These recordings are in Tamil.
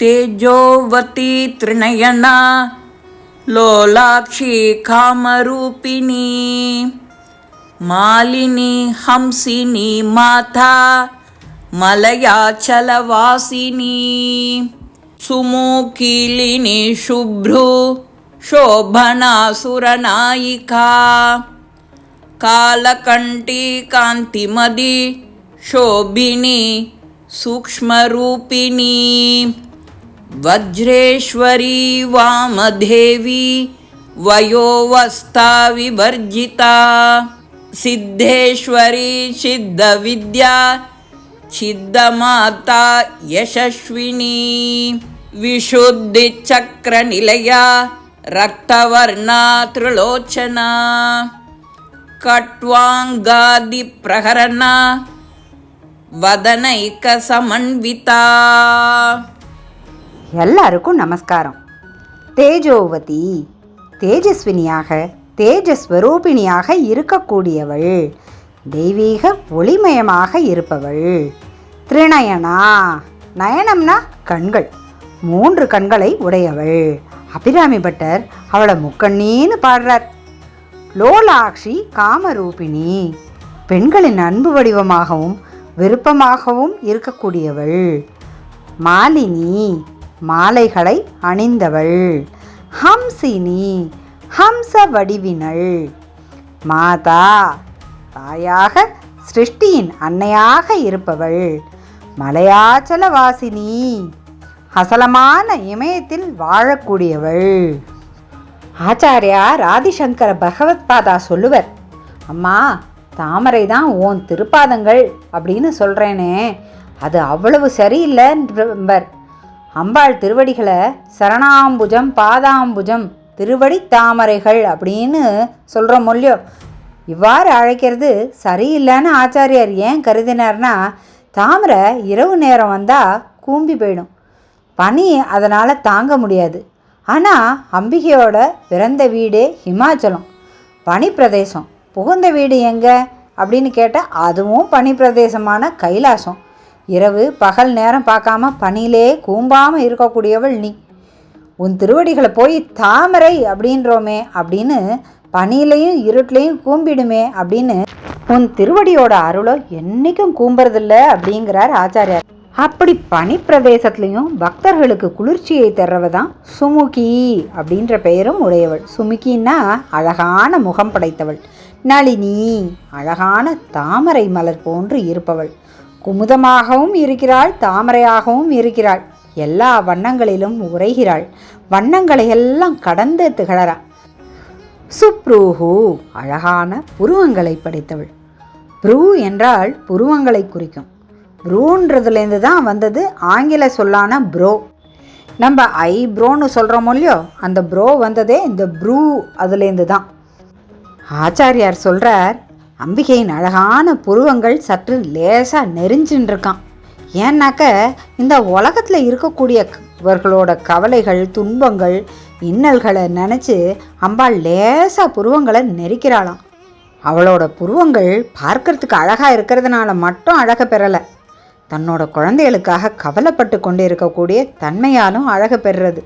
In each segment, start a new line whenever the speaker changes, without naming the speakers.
तेजोवती त्रिनयना, लोलाक्षी कामरूपिणी, मालिनी हंसिनी माता मलयाचलवासिनी, सुमुखीलिनी शुभ्रू, शोभनासुरनायिका कालकण्ठी कान्तिमदी शोभिनी सूक्ष्मरूपिणी। वज्रेश्वरी वामदेवी वयोवस्था विवर्जिता सिद्धेश्वरी सिद्धविद्या छिद्दमाता यशस्विनी विशुद्धिचक्रनिलया रक्तवर्णा त्रिलोचना कट्वाङ्गादिप्रहरणा वदनैकसमन्विता।
எல்லாருக்கும் நமஸ்காரம். தேஜோவதி தேஜஸ்வினியாக தேஜஸ்வரூபிணியாக இருக்கக்கூடியவள். தெய்வீக ஒளிமயமாக இருப்பவள். திருநயனா நயனம்னா கண்கள். மூன்று கண்களை உடையவள். அபிராமி பட்டர் அவளை முக்கண்ணின்னு பாடுறார். லோலாக்ஷி காமரூபிணி. பெண்களின் அன்பு வடிவமாகவும் விருப்பமாகவும் இருக்கக்கூடியவள். மாலினி மாலைகளை அணிந்தவள். ஹம்சினி ஹம்ச வடிவினள். மாதா தாயாக சிருஷ்டியின் அன்னையாக இருப்பவள். மலையாச்சல வாசினி அசலமான இமயத்தில் வாழக்கூடியவள். ஆச்சாரியா ராதிசங்கர பகவத்பாதா சொல்லுவர் அம்மா தாமரை தான் ஓன் திருப்பாதங்கள் அப்படின்னு சொல்கிறேனே அது அவ்வளவு சரியில்லைன்றவர். அம்பாள் திருவடிகளை சரணாம்புஜம் பாதாம்புஜம் திருவடி தாமரைகள் அப்படின்னு சொல்கிறோம் மொழியோ. இவ்வாறு அழைக்கிறது சரியில்லைன்னு ஆச்சாரியார் ஏன் கருதினார்னா தாமரை இரவு நேரம் வந்தால் கூம்பி போயிடும். பனி அதனால் தாங்க முடியாது. ஆனால் அம்பிகையோட பிறந்த வீடே ஹிமாச்சலம். பனி பிரதேசம். புகுந்த வீடு எங்கே? அப்படின்னு கேட்டால் அதுவும் பனி பிரதேசமான கைலாசம். இரவு பகல் நேரம் பார்க்காம பணியிலே கூம்பாமல் இருக்கக்கூடியவள் நீ. உன் திருவடிகளை போய் தாமரை அப்படின்றோமே அப்படின்னு பனியிலையும் இருட்டிலையும் கூம்பிடுமே அப்படின்னு உன் திருவடியோட அருளோ என்றைக்கும் கூம்புறதில்ல அப்படிங்கிறார் ஆச்சாரியார். அப்படி பனி பிரதேசத்துலேயும் பக்தர்களுக்கு குளிர்ச்சியை தர்றவ தான் சுமுகி அப்படின்ற பெயரும் உடையவள். சுமுகின்னா அழகான முகம் படைத்தவள். நளினி அழகான தாமரை மலர் போன்று இருப்பவள். குமுதமாகவும் இருக்கிறாள் தாமரையாகவும் இருக்கிறாள். எல்லா வண்ணங்களிலும் உரைகிறாள் வண்ணங்களை எல்லாம் கடந்து திகழறா. சுப்ரூஹு அழகான புருவங்களை படைத்தவள். ப்ரூ என்றால் புருவங்களை குறிக்கும். ப்ரூன்றதுலேருந்து தான் வந்தது ஆங்கில சொல்லான ப்ரோ. நம்ம ஐ ப்ரோன்னு சொல்கிறோமோ இல்லையோ அந்த ப்ரோ வந்ததே இந்த ப்ரூ அதுலேருந்து தான். ஆச்சாரியார் சொல்கிறார் அம்பிகையின் அழகான புருவங்கள் சற்று லேசாக நெறிஞ்சின்றிருக்கான் ஏன்னாக்க இந்த உலகத்தில் இருக்கக்கூடிய இவர்களோட கவலைகள் துன்பங்கள் இன்னல்களை நினச்சி அம்பாள் லேசாக புருவங்களை நெரிக்கிறாளாம். அவளோட புருவங்கள் பார்க்கறதுக்கு அழகாக இருக்கிறதுனால மட்டும் அழக பெறலை. தன்னோட குழந்தைகளுக்காக கவலைப்பட்டு கொண்டு இருக்கக்கூடிய தன்மையாலும் அழக பெறுறது.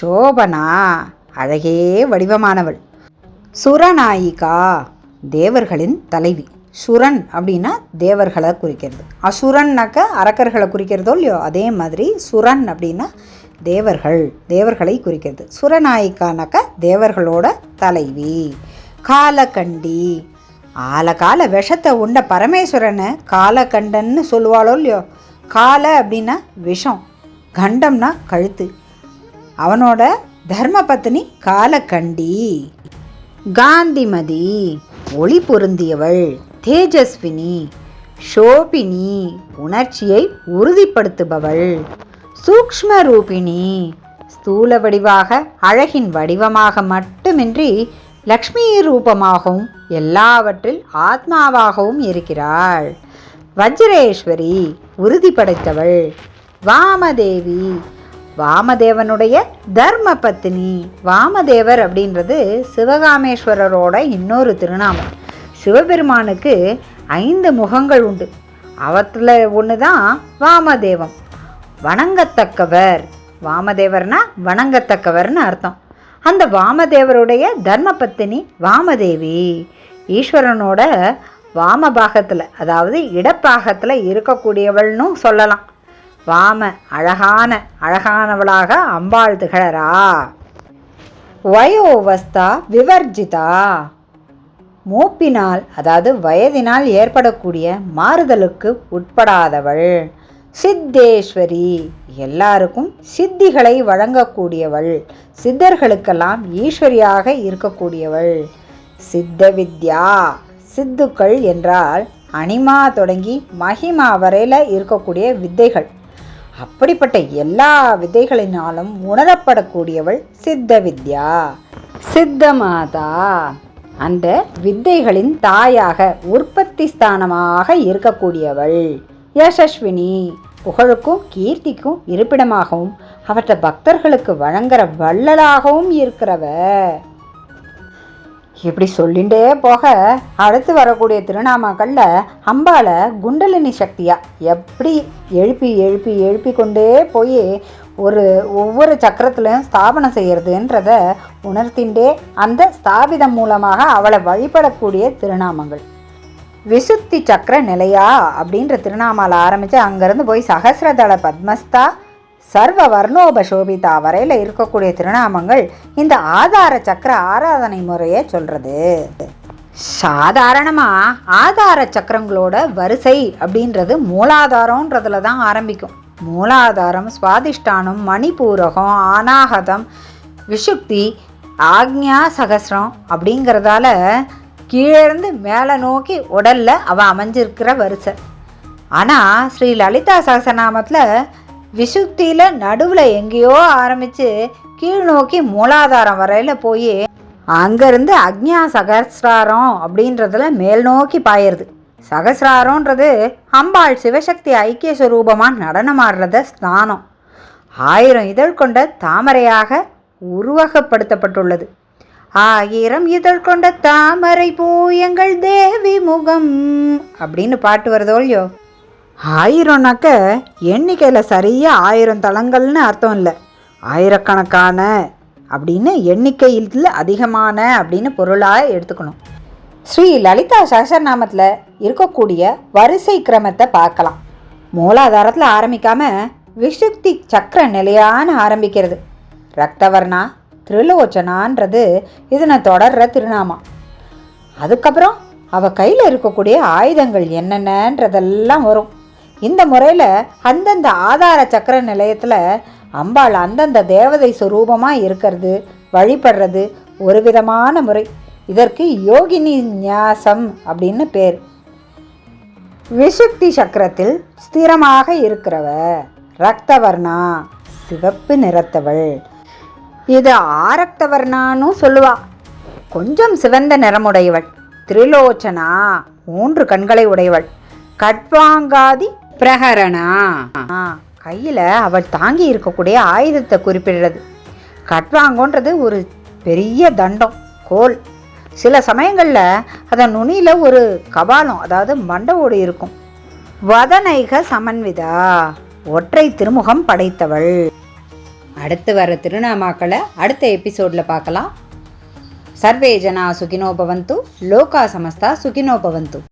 சோபனா அழகே வடிவமானவள். சுரநாயிகா. தேவர்களின் தலைவி. சுரன் அப்படின்னா தேவர்களை குறிக்கிறது. அசுரன்னாக்க அரக்கர்களை குறிக்கிறதோ இல்லையோ அதே மாதிரி சுரன் அப்படின்னா தேவர்கள் தேவர்களை குறிக்கிறது. சுரநாயிக்கானாக்க தேவர்களோட தலைவி. காலகண்டி. ஆலகால விஷத்தை உண்ட பரமேஸ்வரனை காலகண்டன்னு சொல்லுவாளோ இல்லையோ கால அப்படின்னா விஷம் கண்டம்னா கழுத்து. அவனோட தர்ம பத்னி காலகண்டி. காந்திமதி. ஒளி பொருந்தியவள். தேஜஸ்வினி ஷோபினி உணர்ச்சியை உறுதிப்படுத்துபவள். சூக்ஷ்ம ரூபிணி ஸ்தூல வடிவாக அழகின் வடிவமாக மட்டுமின்றி லக்ஷ்மி ரூபமாகவும் எல்லாவற்றில் ஆத்மாவாகவும் இருக்கிறாள். வஜ்ரேஸ்வரி உறுதி படைத்தவள் வாமதேவி வாமதேவனுடைய தர்ம பத்தினி வாமதேவர் அப்படின்றது சிவகாமேஸ்வரரோட இன்னொரு திருநாமம். சிவபெருமானுக்கு ஐந்து முகங்கள் உண்டு. அவத்தில் ஒன்று தான் வாமதேவம். வணங்கத்தக்கவர். வாமதேவர்னா வணங்கத்தக்கவர்னு அர்த்தம். அந்த வாமதேவருடைய தர்மபத்தினி வாமதேவி. ஈஸ்வரனோட வாம பாகத்தில் அதாவது இடப்பாகத்தில் இருக்கக்கூடியவள்னு சொல்லலாம். வாம அழகான அழகானவளாக அம்பாள் திகழறா வயோவஸ்தா விவர்ஜிதா. மூப்பினால் அதாவது வயதினால் ஏற்படக்கூடிய மாறுதலுக்கு உட்படாதவள். சித்தேஸ்வரி. எல்லாருக்கும் சித்திகளை வழங்கக்கூடியவள். சித்தர்களுக்கெல்லாம் ஈஸ்வரியாக இருக்கக்கூடியவள். சித்த வித்யா சித்துக்கள் என்றால் அனிமா தொடங்கி மகிமா வரையில் இருக்கக்கூடிய வித்தைகள். அப்படிப்பட்ட எல்லா விதைகளினாலும் உணரப்படக்கூடியவள் சித்த வித்யா சித்த மாதா அந்த வித்தைகளின் தாயாக உற்பத்தி ஸ்தானமாக இருக்கக்கூடியவள். யசஸ்வினி. புகழுக்கும் கீர்த்திக்கும் இருப்பிடமாகவும் அவற்றை பக்தர்களுக்கு வழங்குற வள்ளலாகவும் இருக்கிறவ. இப்படி சொல்லிண்டே போக அடுத்து வரக்கூடிய திருநாமாக்களில் அம்பாளை குண்டலினி சக்தியா எப்படி எழுப்பி எழுப்பி எழுப்பி கொண்டே போய் ஒரு ஒவ்வொரு சக்கரத்திலையும் ஸ்தாபனம் செய்கிறதுன்றத உணர்த்திண்டே அந்த ஸ்தாபிதம் மூலமாக அவளை வழிபடக்கூடிய திருநாமங்கள். விசுத்தி சக்கர நிலையா அப்படின்ற திருநாமாவில் ஆரம்பித்து அங்கேருந்து போய் சகசிரதள பத்மஸ்தா சர்வ வர்ணோபசோபிதா வரையில் இருக்கக்கூடிய திருநாமங்கள் இந்த ஆதார சக்கர ஆராதனை முறையை சொல்கிறது சாதாரணமாக ஆதார சக்கரங்களோட வரிசை அப்படின்றது மூலாதாரன்றதுல தான் ஆரம்பிக்கும். மூலாதாரம் சுவாதிஷ்டானம் மணிபூரகம் அநாகதம் விஷுக்தி ஆக்ஞா சகசிரம் அப்படிங்கிறதால கீழேருந்து மேலே நோக்கி உடலில் அவள் அமைஞ்சிருக்கிற வரிசை. ஆனால் ஸ்ரீ லலிதா சகசநாமத்தில் விசுக்தியில் நடுவில் எங்கேயோ ஆரம்பித்து கீழ் நோக்கி மூலாதாரம் வரையில் போய் அங்கேருந்து அக்ஞா சகசிராரம் அப்படின்றதுல மேல் நோக்கி பாயிருது சகசிராரம்ன்றது அம்பாள் சிவசக்தி ஐக்கிய சுரூபமாக நடனமாடுறத ஸ்தானம். ஆயிரம் இதழ் கொண்ட தாமரையாக உருவகப்படுத்தப்பட்டுள்ளது. ஆயிரம் இதழ் கொண்ட தாமரை பூ எங்கள் தேவி முகம் அப்படின்னு பாட்டு வருதோ இல்லையோ? ஆயிரம்னாக்க எண்ணிக்கையில் சரியாக ஆயிரம் தளங்கள்னு அர்த்தம் இல்லை. ஆயிரக்கணக்கான அப்படின்னு எண்ணிக்கையில் அதிகமான அப்படின்னு பொருளாக எடுத்துக்கணும். ஸ்ரீ லலிதா சகசரநாமத்தில் இருக்கக்கூடிய வரிசை கிரமத்தை பார்க்கலாம். மூலாதாரத்தில் ஆரம்பிக்காம விசுக்தி சக்கர நிலையான ஆரம்பிக்கிறது. ரக்தவர்ணா திருலோச்சனான்றது இதனை தொடர்ற திருநாமா. அதுக்கப்புறம் அவள் கையில் இருக்கக்கூடிய ஆயுதங்கள் என்னென்னன்றதெல்லாம் வரும். இந்த முறையில் அந்தந்த ஆதார சக்கர நிலையத்தில் அம்பாள் அந்தந்த தேவதை சுரூபமாக இருக்கிறது வழிபடுறது ஒரு விதமான முறை. இதற்கு யோகினி நியாசம் அப்படின்னு பேர். விசுக்தி சக்கரத்தில் ஸ்திரமாக இருக்கிறவ ரக்தவர்ணா சிவப்பு நிறத்தவள். இது ஆரக்தவர்ணான்னு சொல்லுவா. கொஞ்சம் சிவந்த நிறமுடையவள். திரிலோச்சனா மூன்று கண்களை உடையவள். கட்வாங்காதி பிரகரணா கையில் அவள் தாங்கி இருக்கக்கூடிய ஆயுதத்தை குறிப்பிடுறது. கட்வாங்கோன்றது ஒரு பெரிய தண்டம் கோல். சில சமயங்களில் அதன் நுனியில் ஒரு கபாலம் அதாவது மண்டவோடு இருக்கும். வதனைக சமன்விதா ஒற்றை திருமுகம் படைத்தவள். அடுத்து வர திருநாமாக்களை அடுத்த எபிசோடில் பார்க்கலாம். சர்வே ஜனா சுகினோபவந்து லோகா சமஸ்தா சுகினோபவந்து